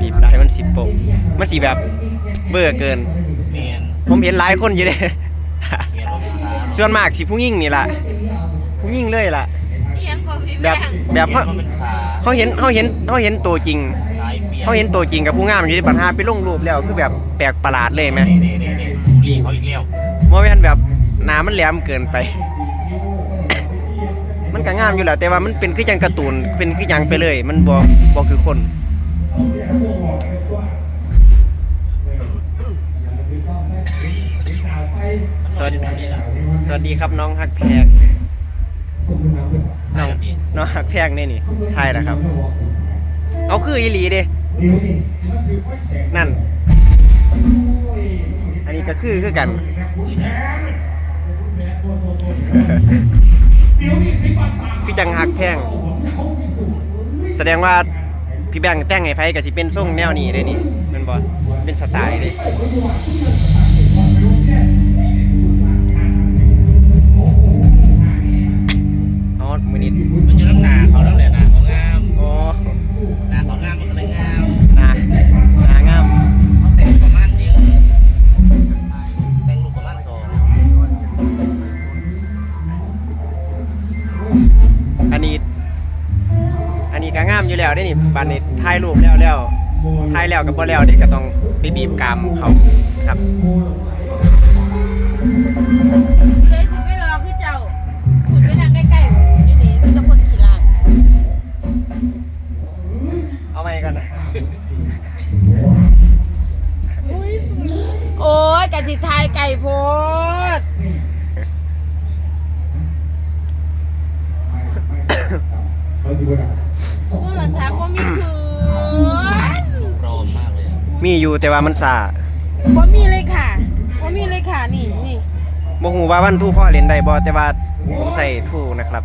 บีบได้มันสิบโปะมันสีแบบเบื่อเกิน เมียนผมเห็นหลายคนอยู่เด้เขียนว่าเป็นขาส่วนมากสิผู้หญิงนี่ล่ะ ผู้หญิงเลยล่ะ เอียงกว่าพี่แบบแม่งแบบเขียเขานว่าเป็นขาเขาเห็นเขาเห็นเขาเห็นตัวจริงลายเปลี่ยนเขาเห็นตัวจริงกับผู้งามอยู่ที่ปัญหาไปลงรูปแล้วคือแบบแปลกประหลาดเลยไหมนี่นี่นี่นี่บุรีเขาอีกแล้วโมเมนแบบหนามันแหลมเกินไป มันก็งามอยู่แหละแต่ว่ามันเป็นคือจังการ์ตูนเป็นคือหยังไปเลย มันบ่บ่คือคนสวัสดีสวัสดีครับน้องฮักแพงน้องน้องฮักแพงนี่นี่ไทยนะครับ เอาคืออีหลีเด้นั่น อันนี้ก็คือคือกัน คือจังหักแพง แสดงว่าพี่แบงค์แต่งไห้ไผก็สิเป็นทรงแนวนี้เลยนี่แมันบ่เป็นสไตล์เด้ นี่ก็งามอยู่แล้วได้นี่บัดนี้ถ่ายรูปแล้วแล้วถ่ายแล้วกับบ่แล้วนี่ก็ต้องไปบีบกรามเขาครับ โทรศัพท์บ่มีคืนปลอมมากเลยอะมีอยู่แต่ว่ามันซาบ่มีเลยค่ะบ่มีเลยค่ะนี่นี่บ่ฮู้ว่าวันทูพ่อเล่นได้บ่แต่ว่าผมใส่ทูนะครับ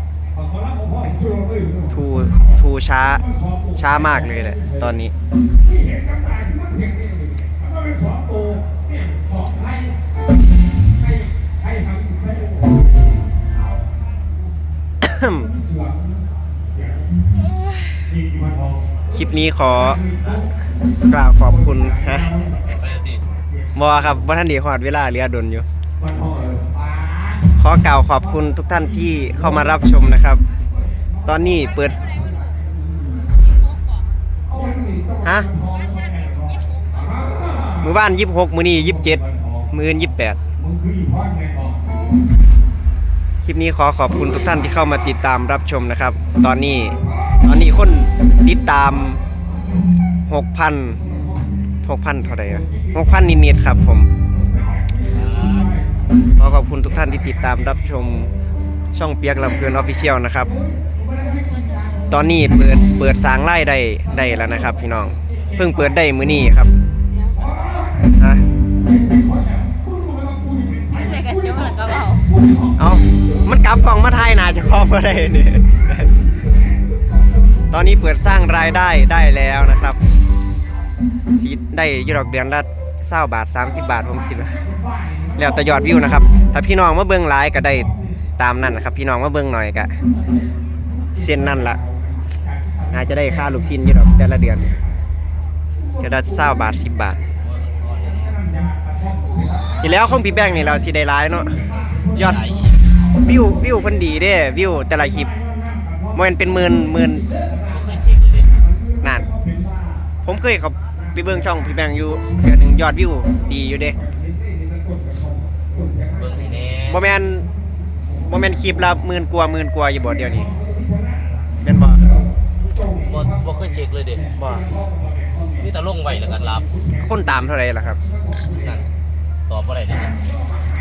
ทูทูช้าช้ามากเลยแหละตอนนี้ คลิปนี้ขอกล่าวขอบคุณฮะบอครับว่าท่านเดีฮอดเวลาเรือดนอยู่ ขอกล่าวขอบคุณทุกท่านที่เข้ามารับชมนะครับ ตอนนี้เปิดฮะมือบ้านยี่สิบหกมือนี้ยี่สิบเจ็ดมืออื่นยี่สิบแปดคลิปนี้ขอขอบคุณทุกท่านที่เข้ามาติดตามรับชมนะครับ ตอนนี้ ตอนนี้คนติดตามหกพันหกพันเท่าไหร่อะหกพันนิดๆครับผมขอขอบคุณทุกท่านที่ติดตามรับชมช่องเปียกลำเพลินออฟฟิเชียลนะครับ ตอนนี้เปิดเปิดสร้างไล่ได้ได้แล้วนะครับ พี่น้อง เพิ่งเปิดได้มื้อนี้ครับฮะไม่ใช่กระจกหลังกระเป๋าเอามันกลับกล่องมาถ่ายหนาจะครอบมาได้เนี่ย ตอนนี้เปิดสร้างรายได้ได้แล้วนะครับที่ได้ยี่ดอกเดือนละเศร้าบาท 30 บาทผมคิดว่าแล้วแต่ยอดวิวนะครับ ถ้าพี่น้องมาเบิ่งไลฟ์ก็ได้ตามนั้นนะครับ พี่น้องมาเบิ่งหน่อยก็เส้นนั่นละอาจจะได้ค่าลูกชิ้นยี่ดอกแต่ละเดือนจะได้เศร้าบาท 10 บาททีแล้วของพี่แบงค์นี่เราสิได้ไลฟ์เนาะยอดวิววิวเพิ่นดีเด้วิวแต่ละคลิปมันเป็นหมื่นหมื่น ผมเคยเขาไปเบิ่งช่องพี่แบงค์อยู่เดือนหนึงยอดวิวดีอยู่เด้เบิ่งให้แน่บ่แม่นบ่แม่นคลิปละหมื่นกว่าหมื่นกว่าอยู่บ่เดี๋ยวนี้แม่นบ่บ่บ่เคยเช็คเลยเด็บ่มีแต่ลงไว้แล้วกันรับคนตามเท่าไหร่ล่ะครับนั่นตอบว่าอะไรเนี่ย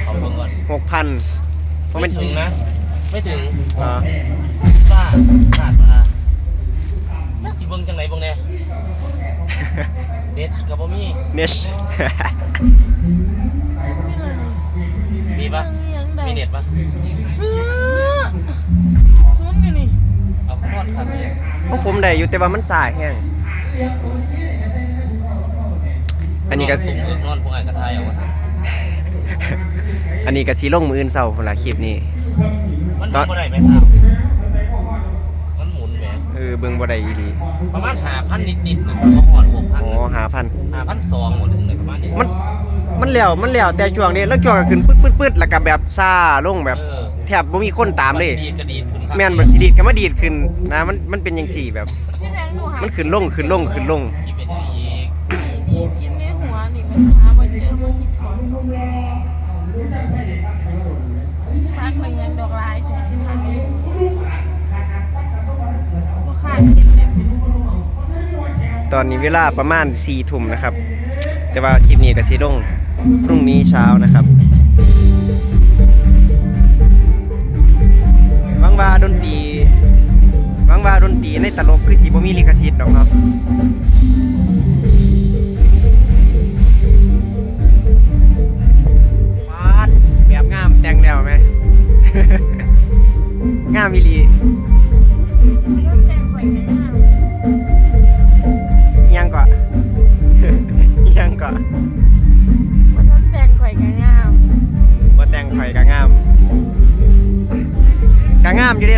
ขอเบิ่งก่อน6,000บ่ไม่แม่นถึงนะ ไม่ถึงอ่าป้าขาดมาจักสิ เบิ่งจังไหนเบิ่งแน่เน็ตกับบ่มีเนช มีปะยังไงมีเน็ตปะซุนอยู่นี่เอาขอดครับเนี่ยของผมได้อยู่แต่ว่ามันสายแห้งอันนี้ก็ตุ่มเอิกนอนพวกไอ้กระทายเอาว่าซั่นอันนี้ก็สิลงมื้ออื่นเช้าพุ่นล่ะคลิปนี้มันตอนบ่ได้แม่เท้ามันหมุนแหมเอออเบิ่งบ่ได้อีหลีประมาณ5,000นิดๆนึงบ่ฮอด6,000อ๋อหาพัน5,200หมดถึงเลยประมาณนี้มันมันแล้วมันแล้วแต่ช่วงนี้แล้วช่วงก็ขึ้นปึ๊ดๆๆแล้วก็แบบซ่าลงแบบ เออแทบบ่มีคนตามเลยดีดกระดีดขึ้นครับแม่นบ่สิดีดก็มาดีดขึ้นนะมันมันเป็นจังซี่แบบพี่แบงค์หนูหามันขึ้นลงขึ้นลงขึ้นลงคิดเป็นอย่างนี้อีกนี่กินในหัวนี่มันหาบ่เจอมันคิดถอนพักไปยังดอกลายแต่ค่ะบ่ขาดกินเลย ตอนนี้เวลาประมาณ4ทุ่มนะครับ แต่ว่าคลิปนี้ก็สิลงพรุ่งนี้เช้านะครับวังว่าดนตรีวังว่าดนตรีในตลกคือสิบ่มีลิขสิทธิ์ดอกเนาะปาดแบบงามแต่งแล้วไหม งามอีลี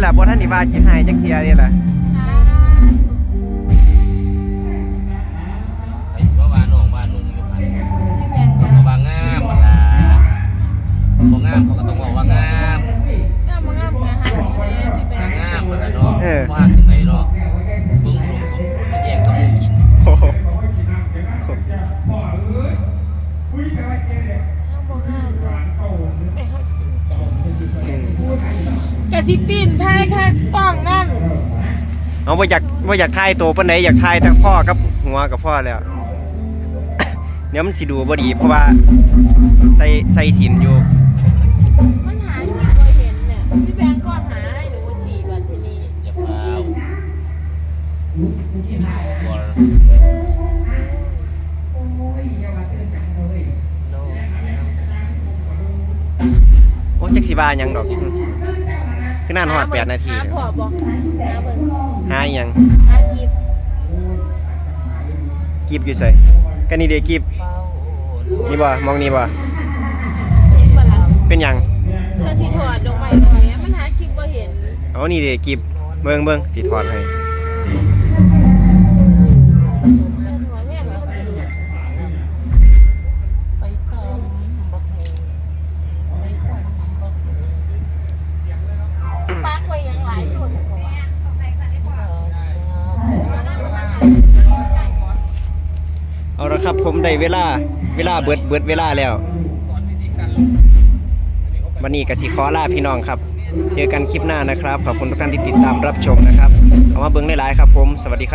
ล่ะบ่ทันได้ว่าสิให้จักเที่ยเด้ล่ะสาธุไอ้สิว่าว่าน้องว่านุ่งอยู่หั่นพี่แบงค์เขาก็ว่างามมันล่ะบ่งามเขาก็ต้องบอกว่างามงามบ่งามก็หาอยู่เด้พี่แบก็งค์งามมันล่ะเนาะว่าจังไดเนาะเบิ่งอุดมสมบูรณ์มันแยกกับหมู่กินโอ้โหถ้าบ่งามหรอกไม่เฮาจริงใจอืมกะสิปีน ท้ายค่ะกล้องนั่นเอาบ่อยากบ่อยากถ่ายตัวปานใดอยากถ่ายแต่พ่อกับหัวกับพ่อแล้ว เดี๋ยวมันสิดูบ่ดี เพราะว่าใส่ใส่สินอยู่ มันหาที่บ่เห็นเนี่ยพี่แบงค์ก็หาให้หนูสิบัดทีนี้อย่าฟ้าวเห็นบ่โอ้จักสิว่าหยังดอก คือนานฮอด8นาที หาพ่อบ่หาเบิ่งหาอิหยังหากิบกีบอยู่ใส่กันนี่เดกีบนี่บ่มองนี่บ่เห็นบ่ล่ะเป็นหยังก็สิถอดลงมาหน่อยอะมันหากิบบ่เห็น เอานี่เดกีบเบิ่งเบิ่งสิถอดให้ เอาละครับผมได้เวลาเวลาเบิดเบิดเวลาแล้ววันนี้กสิขอลาพี่น้องครับ เจอกันคลิปหน้านะครับ ขอบคุณทุกท่านที่ติดตามรับชมนะครับเอามาเบิ้งหลายครับผม สวัสดีครับ